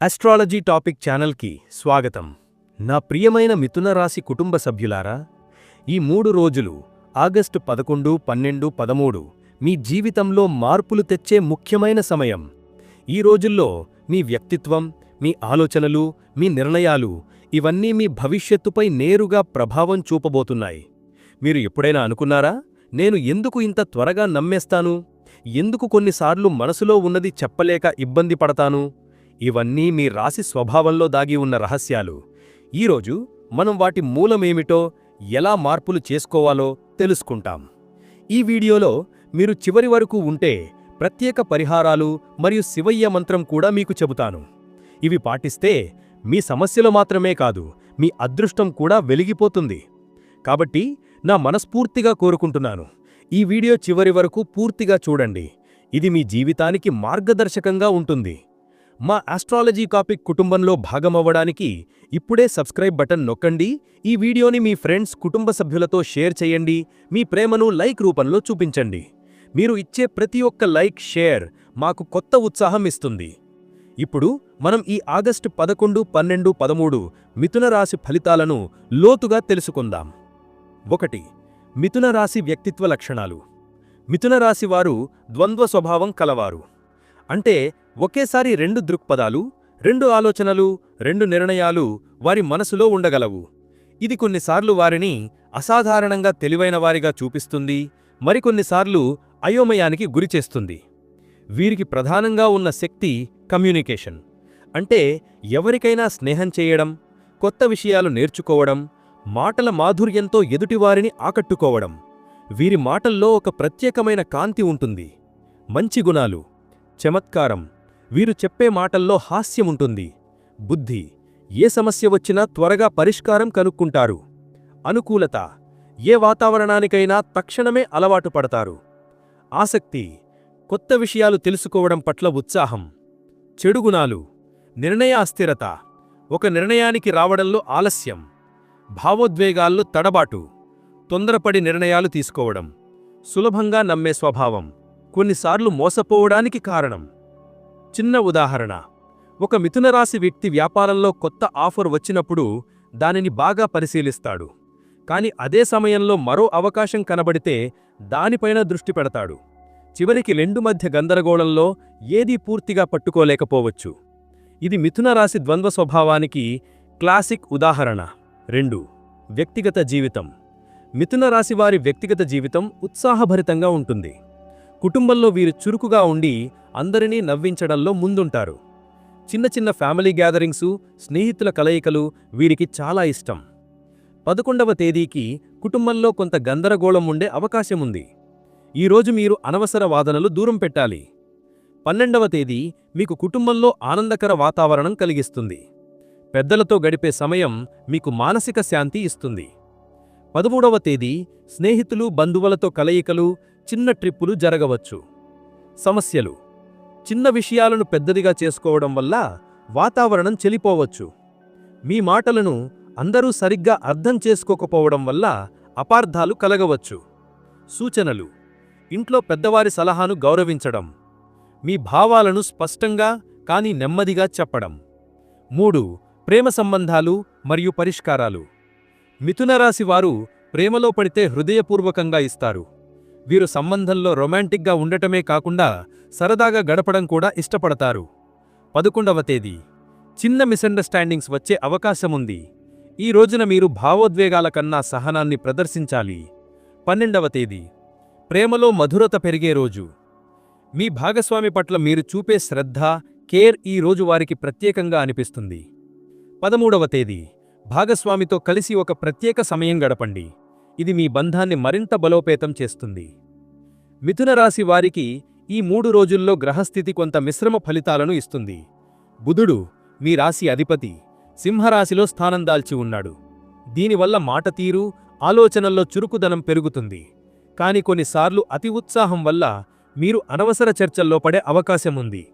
Astrology topic ఛానల్కి స్వాగతం. నా ప్రియమైన మిథున రాశి కుటుంబ సభ్యులారా ఈ మూడు రోజులు ఆగస్టు పదకొండు పన్నెండు పదమూడు మీ జీవితంలో మార్పులు తెచ్చే ముఖ్యమైన సమయం. ఈ రోజుల్లో మీ వ్యక్తిత్వం మీ ఆలోచనలు మీ నిర్ణయాలు ఇవన్నీ మీ భవిష్యత్తుపై నేరుగా ప్రభావం చూపబోతున్నాయి. మీరు ఎప్పుడైనా అనుకున్నారా నేను ఎందుకు ఇంత త్వరగా నమ్మేస్తాను? ఎందుకు కొన్నిసార్లు మనసులో ఉన్నది చెప్పలేక ఇబ్బంది పడతాను? ఇవన్నీ మీ రాశి స్వభావంలో దాగి ఉన్న రహస్యాలు. ఈరోజు మనం వాటి మూలమేమిటో ఎలా మార్పులు చేసుకోవాలో తెలుసుకుంటాం. ఈ వీడియోలో మీరు చివరి వరకు ఉంటే ప్రత్యేక పరిహారాలు మరియు శివయ్య మంత్రం కూడా మీకు చెబుతాను. ఇవి పాటిస్తే మీ సమస్యలు మాత్రమే కాదు మీ అదృష్టం కూడా వెలిగిపోతుంది. కాబట్టి నా మనస్ఫూర్తిగా కోరుకుంటున్నాను. ఈ వీడియో చివరి వరకు పూర్తిగా చూడండి. ఇది మీ జీవితానికి మార్గదర్శకంగా ఉంటుంది. మా ఆస్ట్రాలజీ కాపిక్ కుటుంబంలో భాగమవ్వడానికి ఇప్పుడే సబ్స్క్రైబ్ బటన్ నొక్కండి. ఈ వీడియోని మీ ఫ్రెండ్స్ కుటుంబ సభ్యులతో షేర్ చేయండి. మీ ప్రేమను లైక్ రూపంలో చూపించండి. మీరు ఇచ్చే ప్రతి ఒక్క లైక్ షేర్ మాకు కొత్త ఉత్సాహం ఇస్తుంది. ఇప్పుడు మనం ఈ ఆగస్టు పదకొండు పన్నెండు పదమూడు మిథున రాశి ఫలితాలను లోతుగా తెలుసుకుందాం. ఒకటి మిథున రాశి వ్యక్తిత్వ లక్షణాలు. మిథున రాశి వారు ద్వంద్వ స్వభావం కలవారు. అంటే ఒకేసారి రెండు దృక్పథాలు రెండు ఆలోచనలు రెండు నిర్ణయాలు వారి మనసులో ఉండగలవు. ఇది కొన్నిసార్లు వారిని అసాధారణంగా తెలివైన వారిగా చూపిస్తుంది మరికొన్నిసార్లు అయోమయానికి గురిచేస్తుంది వీరికి ప్రధానంగా ఉన్న శక్తి కమ్యూనికేషన్. అంటే ఎవరికైనా స్నేహం చేయడం కొత్త విషయాలు నేర్చుకోవడం మాటల మాధుర్యంతో ఎదుటివారిని ఆకట్టుకోవడం. వీరి మాటల్లో ఒక ప్రత్యేకమైన కాంతి ఉంటుంది. మంచి గుణాలు చమత్కారం వీరు చెప్పే మాటల్లో హాస్యముంటుంది. బుద్ధి ఏ సమస్య వచ్చినా త్వరగా పరిష్కారం కనుక్కుంటారు. అనుకూలత ఏ వాతావరణానికైనా తక్షణమే అలవాటు పడతారు. ఆసక్తి కొత్త విషయాలు తెలుసుకోవడం పట్ల ఉత్సాహం. చెడుగుణాలు నిర్ణయ అస్థిరత ఒక నిర్ణయానికి రావడంలో ఆలస్యం. భావోద్వేగాల్లో తడబాటు తొందరపడి నిర్ణయాలు తీసుకోవడం. సులభంగా నమ్మే స్వభావం కొన్నిసార్లు మోసపోవడానికి కారణం. చిన్న ఉదాహరణ. ఒక మిథునరాశి వ్యక్తి వ్యాపారంలో కొత్త ఆఫర్ వచ్చినప్పుడు దానిని బాగా పరిశీలిస్తాడు. కాని అదే సమయంలో మరో అవకాశం కనబడితే దానిపైన దృష్టి పెడతాడు. చివరికి రెండు మధ్య గందరగోళంలో ఏదీ పూర్తిగా పట్టుకోలేకపోవచ్చు. ఇది మిథునరాశి ద్వంద్వ స్వభావానికి క్లాసిక్ ఉదాహరణ. రెండు. వ్యక్తిగత జీవితం. మిథునరాశివారి వ్యక్తిగత జీవితం ఉత్సాహభరితంగా ఉంటుంది. కుటుంబంలో వీరు చురుకుగా ఉండి అందరినీ నవ్వించడంలో ముందుంటారు. చిన్న చిన్న ఫ్యామిలీ గ్యాదరింగ్సు స్నేహితుల కలయికలు వీరికి చాలా ఇష్టం. పదకొండవ తేదీకి కుటుంబంలో కొంత గందరగోళం ఉండే అవకాశముంది ఈరోజు మీరు అనవసర వాదనలు దూరం పెట్టాలి. పన్నెండవ తేదీ మీకు కుటుంబంలో ఆనందకర వాతావరణం కలిగిస్తుంది. పెద్దలతో గడిపే సమయం మీకు మానసిక శాంతి ఇస్తుంది. పదమూడవ తేదీ స్నేహితులు బంధువులతో కలయికలు చిన్న ట్రిప్పులు జరగవచ్చు. సమస్యలు. చిన్న విషయాలను పెద్దదిగా చేసుకోవడం వల్ల వాతావరణం చెలిపోవచ్చు. మీ మాటలను అందరూ సరిగ్గా అర్థం చేసుకోకపోవడం వల్ల అపార్థాలు కలగవచ్చు. సూచనలు. ఇంట్లో పెద్దవారి సలహాను గౌరవించడం. మీ భావాలను స్పష్టంగా కానీ నెమ్మదిగా చెప్పడం. మూడు. ప్రేమ సంబంధాలు మరియు పరిష్కారాలు. మిథునరాశి వారు ప్రేమలో పడితే హృదయపూర్వకంగా ఇస్తారు. వీరు సంబంధంలో రొమాంటిక్గా ఉండటమే కాకుండా సరదాగా గడపడం కూడా ఇష్టపడతారు. పదకొండవ తేదీ. చిన్న మిస్అండర్స్టాండింగ్స్ వచ్చే అవకాశముంది ఈ రోజున మీరు భావోద్వేగాల కన్నా సహనాన్ని ప్రదర్శించాలి. పన్నెండవ తేదీ. ప్రేమలో మధురత పెరిగే రోజు. మీ భాగస్వామి పట్ల మీరు చూపే శ్రద్ధ కేర్ ఈ రోజు వారికి ప్రత్యేకంగా అనిపిస్తుంది. పదమూడవ తేదీ. భాగస్వామితో కలిసి ఒక ప్రత్యేక సమయం గడపండి. ఇది మీ బంధాన్ని మరింత బలోపేతం చేస్తుంది. మిథున రాశి వారికి ఈ మూడు రోజుల్లో గ్రహస్థితి కొంత మిశ్రమ ఫలితాలను ఇస్తుంది. బుధుడు మీ రాశి అధిపతి సింహరాశిలో స్థానం దాల్చి ఉన్నాడు. దీనివల్ల మాట తీరు ఆలోచనల్లో చురుకుదనం పెరుగుతుంది. కాని కొన్నిసార్లు అతి ఉత్సాహం వల్ల మీరు అనవసర చర్చల్లో పడే అవకాశముంది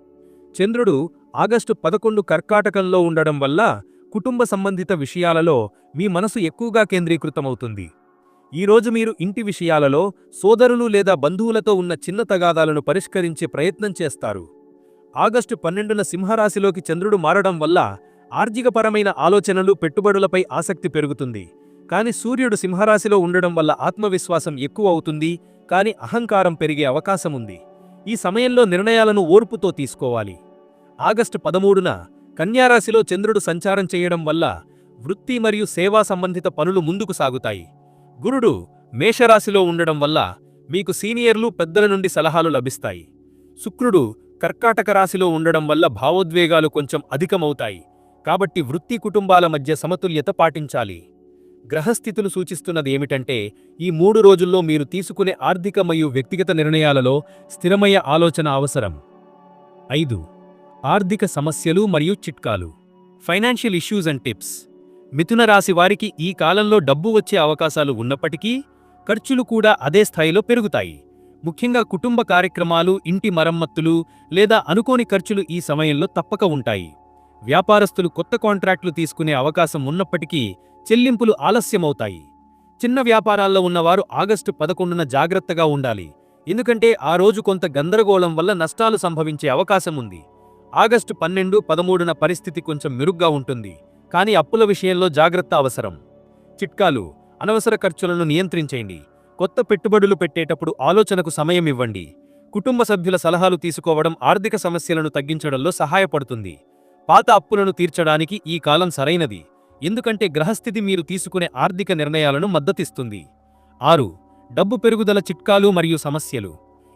చంద్రుడు ఆగస్టు పదకొండు కర్కాటకంలో ఉండడం వల్ల కుటుంబ సంబంధిత విషయాలలో మీ మనసు ఎక్కువగా కేంద్రీకృతమవుతుంది. ఈరోజు మీరు ఇంటి విషయాలలో సోదరులు లేదా బంధువులతో ఉన్న చిన్న తగాదాలను పరిష్కరించే ప్రయత్నం చేస్తారు. ఆగస్టు పన్నెండున సింహరాశిలోకి చంద్రుడు మారడం వల్ల ఆర్థికపరమైన ఆలోచనలు పెట్టుబడులపై ఆసక్తి పెరుగుతుంది. కాని సూర్యుడు సింహరాశిలో ఉండడం వల్ల ఆత్మవిశ్వాసం ఎక్కువ అవుతుంది కాని అహంకారం పెరిగే అవకాశముంది ఈ సమయంలో నిర్ణయాలను ఓర్పుతో తీసుకోవాలి. ఆగస్టు పదమూడున కన్యారాశిలో చంద్రుడు సంచారం చేయడం వల్ల వృత్తి మరియు సేవా సంబంధిత పనులు ముందుకు సాగుతాయి. గురుడు మేషరాశిలో ఉండడం వల్ల మీకు సీనియర్లు పెద్దల నుండి సలహాలు లభిస్తాయి. శుక్రుడు కర్కాటక రాశిలో ఉండడం వల్ల భావోద్వేగాలు కొంచెం అధికమవుతాయి. కాబట్టి వృత్తి కుటుంబాల మధ్య సమతుల్యత పాటించాలి. గ్రహస్థితులు సూచిస్తున్నది ఏమిటంటే ఈ మూడు రోజుల్లో మీరు తీసుకునే ఆర్థిక మరియు వ్యక్తిగత నిర్ణయాలలో స్థిరమయ్య ఆలోచన అవసరం. ఐదు. ఆర్థిక సమస్యలు మరియు చిట్కాలు. Financial issues and tips. మిథున రాశి వారికి ఈ కాలంలో డబ్బు వచ్చే అవకాశాలు ఉన్నప్పటికీ ఖర్చులు కూడా అదే స్థాయిలో పెరుగుతాయి. ముఖ్యంగా కుటుంబ కార్యక్రమాలు ఇంటి మరమ్మత్తులు లేదా అనుకోని ఖర్చులు ఈ సమయంలో తప్పక ఉంటాయి. వ్యాపారస్తులు కొత్త కాంట్రాక్టులు తీసుకునే అవకాశం ఉన్నప్పటికీ చెల్లింపులు ఆలస్యమవుతాయి. చిన్న వ్యాపారాల్లో ఉన్నవారు ఆగస్టు పదకొండున జాగ్రత్తగా ఉండాలి. ఎందుకంటే ఆ రోజు కొంత గందరగోళం వల్ల నష్టాలు సంభవించే అవకాశం ఉంది. ఆగస్టు పన్నెండు పదమూడున పరిస్థితి కొంచెం మెరుగ్గా ఉంటుంది. కానీ అప్పుల విషయంలో జాగ్రత్త అవసరం. చిట్కాలు అనవసర ఖర్చులను నియంత్రించేయండి కొత్త పెట్టుబడులు పెట్టేటప్పుడు ఆలోచనకు సమయం ఇవ్వండి. కుటుంబ సభ్యుల సలహాలు తీసుకోవడం ఆర్థిక సమస్యలను తగ్గించడంలో సహాయపడుతుంది. పాత అప్పులను తీర్చడానికి ఈ కాలం సరైనది. ఎందుకంటే గ్రహస్థితి మీరు తీసుకునే ఆర్థిక నిర్ణయాలను మద్దతిస్తుంది. ఆరు డబ్బు పెరుగుదల చిట్కాలు మరియు సమస్యలు.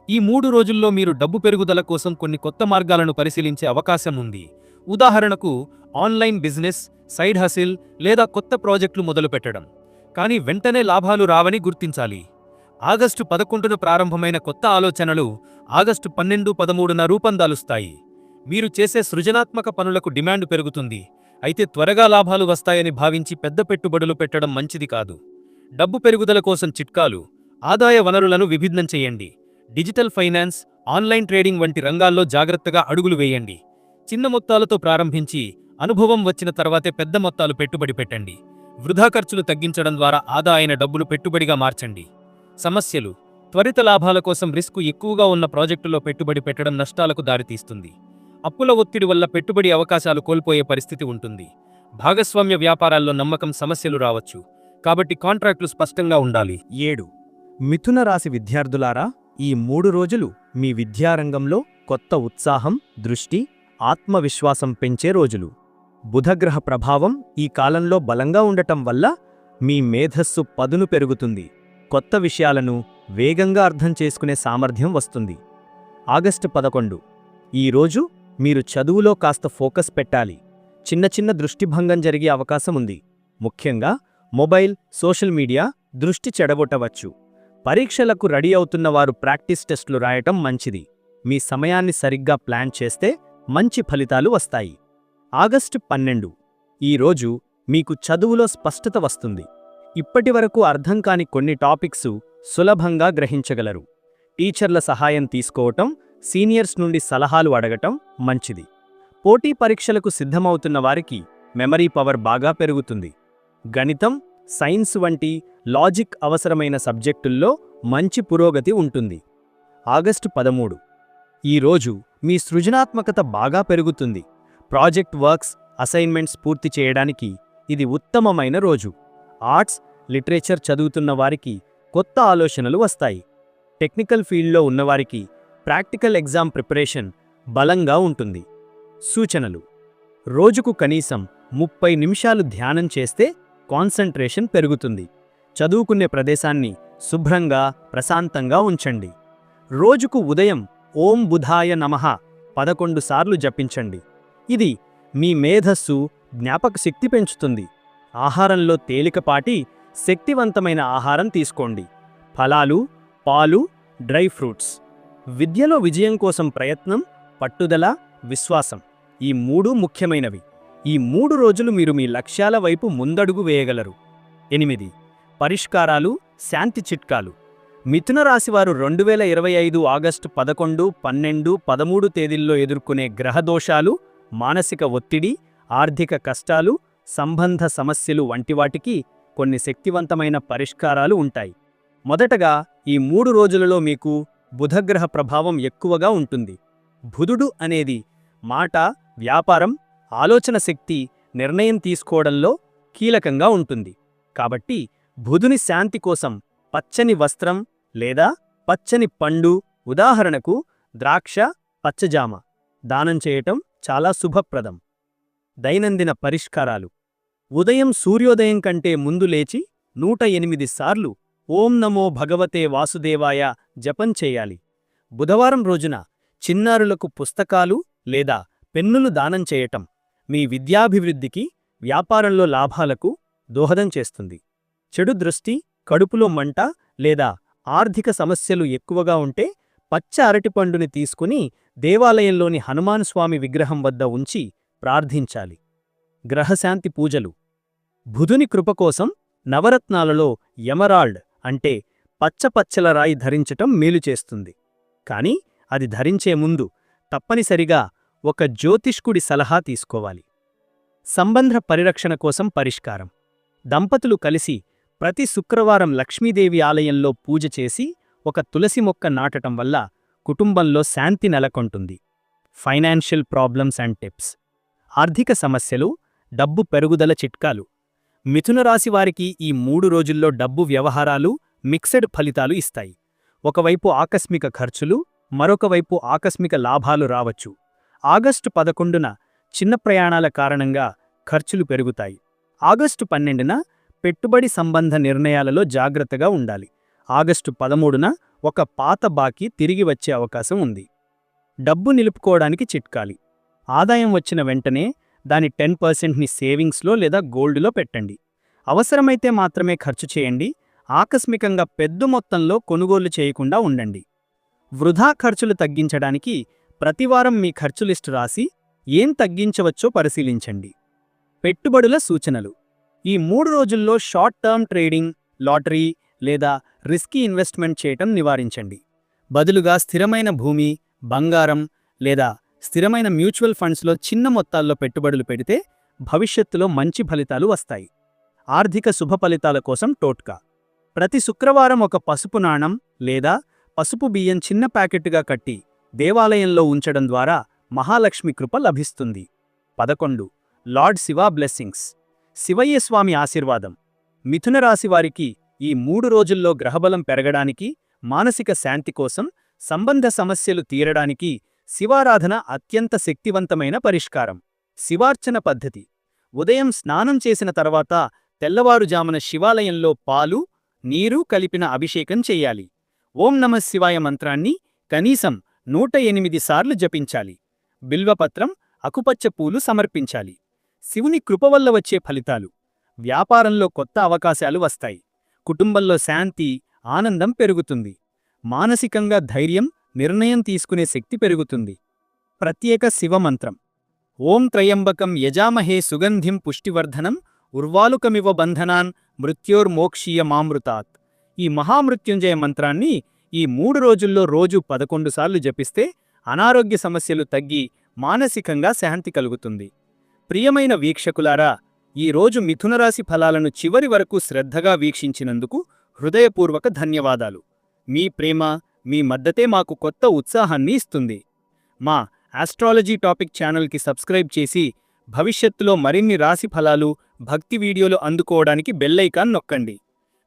ఈ మూడు రోజుల్లో మీరు డబ్బు పెరుగుదల కోసం కొన్ని కొత్త మార్గాలను పరిశీలించే అవకాశం ఉంది. ఉదాహరణకు ఆన్లైన్ బిజినెస్ సైడ్ హసిల్ లేదా కొత్త ప్రాజెక్టులు మొదలుపెట్టడం. కానీ వెంటనే లాభాలు రావని గుర్తించాలి. ఆగస్టు పదకొండున ప్రారంభమైన కొత్త ఆలోచనలు ఆగస్టు పన్నెండు పదమూడున రూపందాలుస్తాయి. మీరు చేసే సృజనాత్మక పనులకు డిమాండ్ పెరుగుతుంది. అయితే త్వరగా లాభాలు వస్తాయని భావించి పెద్ద పెట్టుబడులు పెట్టడం మంచిది కాదు. డబ్బు పెరుగుదల కోసం చిట్కాలు ఆదాయ వనరులను విభిన్నం చేయండి. డిజిటల్ ఫైనాన్స్ ఆన్లైన్ ట్రేడింగ్ వంటి రంగాల్లో జాగ్రత్తగా అడుగులు వేయండి. చిన్న మొత్తాలతో ప్రారంభించి అనుభవం వచ్చిన తర్వాతే పెద్ద మొత్తాలు పెట్టుబడి పెట్టండి. వృధా ఖర్చులు తగ్గించడం ద్వారా ఆదా అయిన డబ్బులు పెట్టుబడిగా మార్చండి. సమస్యలు. త్వరిత లాభాల కోసం రిస్క్ ఎక్కువగా ఉన్న ప్రాజెక్టులో పెట్టుబడి పెట్టడం నష్టాలకు దారితీస్తుంది. అప్పుల ఒత్తిడి వల్ల పెట్టుబడి అవకాశాలు కోల్పోయే పరిస్థితి ఉంటుంది. భాగస్వామ్య వ్యాపారాల్లో నమ్మకం సమస్యలు రావచ్చు. కాబట్టి కాంట్రాక్టులు స్పష్టంగా ఉండాలి. ఏడు. మిథున రాశి విద్యార్థులారా ఈ మూడు రోజులు మీ విద్యారంగంలో కొత్త ఉత్సాహం దృష్టి ఆత్మవిశ్వాసం పెంచే రోజులు. బుధగ్రహ ప్రభావం ఈ కాలంలో బలంగా ఉండటం వల్ల మీ మేధస్సు పదును పెరుగుతుంది. కొత్త విషయాలను వేగంగా అర్థం చేసుకునే సామర్థ్యం వస్తుంది. ఆగస్టు పదకొండు. ఈరోజు మీరు చదువులో కాస్త ఫోకస్ పెట్టాలి. చిన్న చిన్న దృష్టిభంగం జరిగే అవకాశం ఉంది. ముఖ్యంగా మొబైల్ సోషల్ మీడియా దృష్టి చెడగొట్టవచ్చు. పరీక్షలకు రెడీ అవుతున్న వారు ప్రాక్టీస్ టెస్టులు రాయటం మంచిది. మీ సమయాన్ని సరిగ్గా ప్లాన్ చేస్తే మంచి ఫలితాలు వస్తాయి. ఆగస్టు పన్నెండు. ఈరోజు మీకు చదువులో స్పష్టత వస్తుంది. ఇప్పటివరకు అర్థం కాని కొన్ని టాపిక్సు సులభంగా గ్రహించగలరు. టీచర్ల సహాయం తీసుకోవటం సీనియర్స్ నుండి సలహాలు అడగటం మంచిది. పోటీ పరీక్షలకు సిద్ధమవుతున్న వారికి మెమరీ పవర్ బాగా పెరుగుతుంది. గణితం సైన్స్ వంటి లాజిక్ అవసరమైన సబ్జెక్టుల్లో మంచి పురోగతి ఉంటుంది. ఆగస్టు పదమూడు. ఈరోజు మీ సృజనాత్మకత బాగా పెరుగుతుంది. ప్రాజెక్ట్ వర్క్స్ అసైన్మెంట్స్ పూర్తి చేయడానికి ఇది ఉత్తమమైన రోజు. ఆర్ట్స్ లిటరేచర్ చదువుతున్న వారికి కొత్త ఆలోచనలు వస్తాయి. టెక్నికల్ ఫీల్డ్లో ఉన్నవారికి ప్రాక్టికల్ ఎగ్జామ్ ప్రిపరేషన్ బలంగా ఉంటుంది. సూచనలు. రోజుకు కనీసం ముప్పై నిమిషాలు ధ్యానం చేస్తే కాన్సంట్రేషన్ పెరుగుతుంది. చదువుకునే ప్రదేశాన్ని శుభ్రంగా ప్రశాంతంగా ఉంచండి. రోజుకు ఉదయం ఓం బుధాయ నమః పదకొండు సార్లు జపించండి. ఇది మీ మేధస్సు జ్ఞాపక శక్తి పెంచుతుంది. ఆహారంలో తేలికపాటి శక్తివంతమైన ఆహారం తీసుకోండి. ఫలాలు పాలు డ్రై ఫ్రూట్స్. విద్యలో విజయం కోసం ప్రయత్నం పట్టుదల విశ్వాసం ఈ మూడు ముఖ్యమైనవి. ఈ మూడు రోజులు మీరు మీ లక్ష్యాల వైపు ముందడుగు వేయగలరు. ఎనిమిది. పరిష్కారాలు శాంతి చిట్కాలు. మిథున రాశివారు రెండు వేల ఇరవై ఐదు ఆగస్టు పదకొండు పన్నెండు పదమూడు తేదీల్లో ఎదుర్కొనే గ్రహదోషాలు మానసిక ఒత్తిడి ఆర్థిక కష్టాలు సంబంధ సమస్యలు వంటివాటికి కొన్ని శక్తివంతమైన పరిష్కారాలు ఉంటాయి. మొదటగా ఈ మూడు రోజులలో మీకు బుధగ్రహ ప్రభావం ఎక్కువగా ఉంటుంది. బుధుడు అనేది మాట వ్యాపారం ఆలోచన శక్తి నిర్ణయం తీసుకోవడంలో కీలకంగా ఉంటుంది. కాబట్టి బుధుని శాంతి కోసం పచ్చని వస్త్రం లేదా పచ్చని పండు ఉదాహరణకు ద్రాక్ష పచ్చజామ దానం చేయటం చాలా శుభప్రదం. దైనందిన పరిష్కారాలు. ఉదయం సూర్యోదయం కంటే ముందు లేచి నూట ఎనిమిది సార్లు ఓం నమో భగవతే వాసుదేవాయ జపం చేయాలి. బుధవారం రోజున చిన్నారులకు పుస్తకాలు లేదా పెన్నులు దానం చేయటం మీ విద్యాభివృద్ధికి వ్యాపారంలో లాభాలకు దోహదం చేస్తుంది. చెడు దృష్టి కడుపులో మంట లేదా ఆర్థిక సమస్యలు ఎక్కువగా ఉంటే పచ్చ అరటిపండుని తీసుకుని దేవాలయంలోని హనుమాన్ స్వామి విగ్రహం వద్ద ఉంచి ప్రార్థించాలి. గ్రహశాంతి పూజలు. బుధుని కృపకోసం నవరత్నాలలో ఎమరాల్డ్ అంటే పచ్చపచ్చల రాయి ధరించటం మేలు చేస్తుంది. కాని అది ధరించే ముందు తప్పనిసరిగా ఒక జ్యోతిష్కుడి సలహా తీసుకోవాలి. సంబంధ పరిరక్షణ కోసం పరిష్కారం. దంపతులు కలిసి ప్రతి శుక్రవారం లక్ష్మీదేవి ఆలయంలో పూజ చేసి ఒక తులసి మొక్క నాటటం వల్ల కుటుంబంలో శాంతి నెలకొంటుంది. Financial problems and tips. ఆర్థిక సమస్యలు డబ్బు పెరుగుదల చిట్కాలు. మిథునరాశి వారికి ఈ మూడు రోజుల్లో డబ్బు వ్యవహారాలు మిక్సెడ్ ఫలితాలు ఇస్తాయి. ఒకవైపు ఆకస్మిక ఖర్చులు మరొకవైపు ఆకస్మిక లాభాలు రావచ్చు. ఆగస్టు పదకొండున చిన్న ప్రయాణాల కారణంగా ఖర్చులు పెరుగుతాయి. ఆగస్టు పన్నెండున పెట్టుబడి సంబంధ నిర్ణయాలలో జాగ్రత్తగా ఉండాలి. ఆగస్టు పదమూడున ఒక పాత బాకీ తిరిగి వచ్చే అవకాశం ఉంది. డబ్బు నిలుపుకోవడానికి చిట్కాలి. ఆదాయం వచ్చిన వెంటనే దాని టెన్ పర్సెంట్ని సేవింగ్స్లో లేదా గోల్డ్లో పెట్టండి. అవసరమైతే మాత్రమే ఖర్చు చేయండి. ఆకస్మికంగా పెద్ద మొత్తంలో కొనుగోలు చేయకుండా ఉండండి. వృధా ఖర్చులు తగ్గించడానికి ప్రతివారం మీ ఖర్చు లిస్టు రాసి ఏం తగ్గించవచ్చో పరిశీలించండి. పెట్టుబడుల సూచనలు. ఈ మూడు రోజుల్లో షార్ట్ టర్మ్ ట్రేడింగ్ లాటరీ లేదా రిస్కీ ఇన్వెస్ట్మెంట్ చేయటం నివారించండి. బదులుగా స్థిరమైన భూమి బంగారం లేదా స్థిరమైన మ్యూచువల్ ఫండ్స్లో చిన్న మొత్తాల్లో పెట్టుబడులు పెడితే భవిష్యత్తులో మంచి ఫలితాలు వస్తాయి. ఆర్థిక శుభ ఫలితాల కోసం టోట్కా. ప్రతి శుక్రవారం ఒక పసుపు నాణం లేదా పసుపు బియ్యం చిన్న ప్యాకెట్టుగా కట్టి దేవాలయంలో ఉంచడం ద్వారా మహాలక్ష్మి కృప లభిస్తుంది. పదకొండు. Lord Shiva blessings. శివయ్య స్వామి ఆశీర్వాదం. మిథున రాశి వారికి ఈ మూడు రోజుల్లో గ్రహబలం పెరగడానికి మానసిక శాంతి కోసం సంబంధ సమస్యలు తీరడానికి శివారాధన అత్యంత శక్తివంతమైన పరిష్కారం. శివార్చన పద్ధతి. ఉదయం స్నానం చేసిన తర్వాత తెల్లవారుజామున శివాలయంలో పాలు నీరు కలిపిన అభిషేకం చెయ్యాలి ఓం నమ శివాయ మంత్రాన్ని కనీసం నూట ఎనిమిది సార్లు జపించాలి. బిల్వపత్రం అకుపచ్చ పూలు సమర్పించాలి. శివుని కృప వల్ల వచ్చే ఫలితాలు. వ్యాపారంలో కొత్త అవకాశాలు వస్తాయి. కుటుంబంలో శాంతి ఆనందం పెరుగుతుంది. మానసికంగా ధైర్యం నిర్ణయం తీసుకునే శక్తి పెరుగుతుంది. ప్రత్యేక శివమంత్రం. ఓం త్రయంబకం యజామహే సుగంధిం పుష్టివర్ధనం ఉర్వాలుకమివ బంధనాన్ మృత్యోర్మోక్షీయ మామృతాత్. ఈ మహామృత్యుంజయ మంత్రాన్ని ఈ మూడు రోజుల్లో రోజు పదకొండు సార్లు జపిస్తే అనారోగ్య సమస్యలు తగ్గి మానసికంగా శాంతి కలుగుతుంది. ప్రియమైన వీక్షకులారా ఈ రోజు మిథునరాశి ఫలాలను చివరి వరకు శ్రద్ధగా వీక్షించినందుకు హృదయపూర్వక ధన్యవాదాలు. మీ ప్రేమ మీ మద్దతే మాకు కొత్త ఉత్సాహాన్ని ఇస్తుంది. మా ఆస్ట్రాలజీ టాపిక్ ఛానల్కి సబ్స్క్రైబ్ చేసి భవిష్యత్తులో మరిన్ని రాశి ఫలాలు భక్తి వీడియోలు అందుకోవడానికి బెల్లైకాన్ నొక్కండి.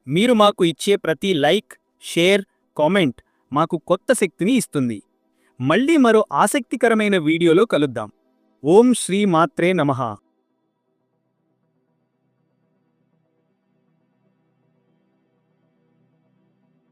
మీరు మాకు ఇచ్చే ప్రతి లైక్ షేర్ కామెంట్ మాకు కొత్త శక్తిని ఇస్తుంది. మళ్ళీ మరో ఆసక్తికరమైన వీడియోలో కలుద్దాం. ఓం శ్రీ మాత్రే నమః.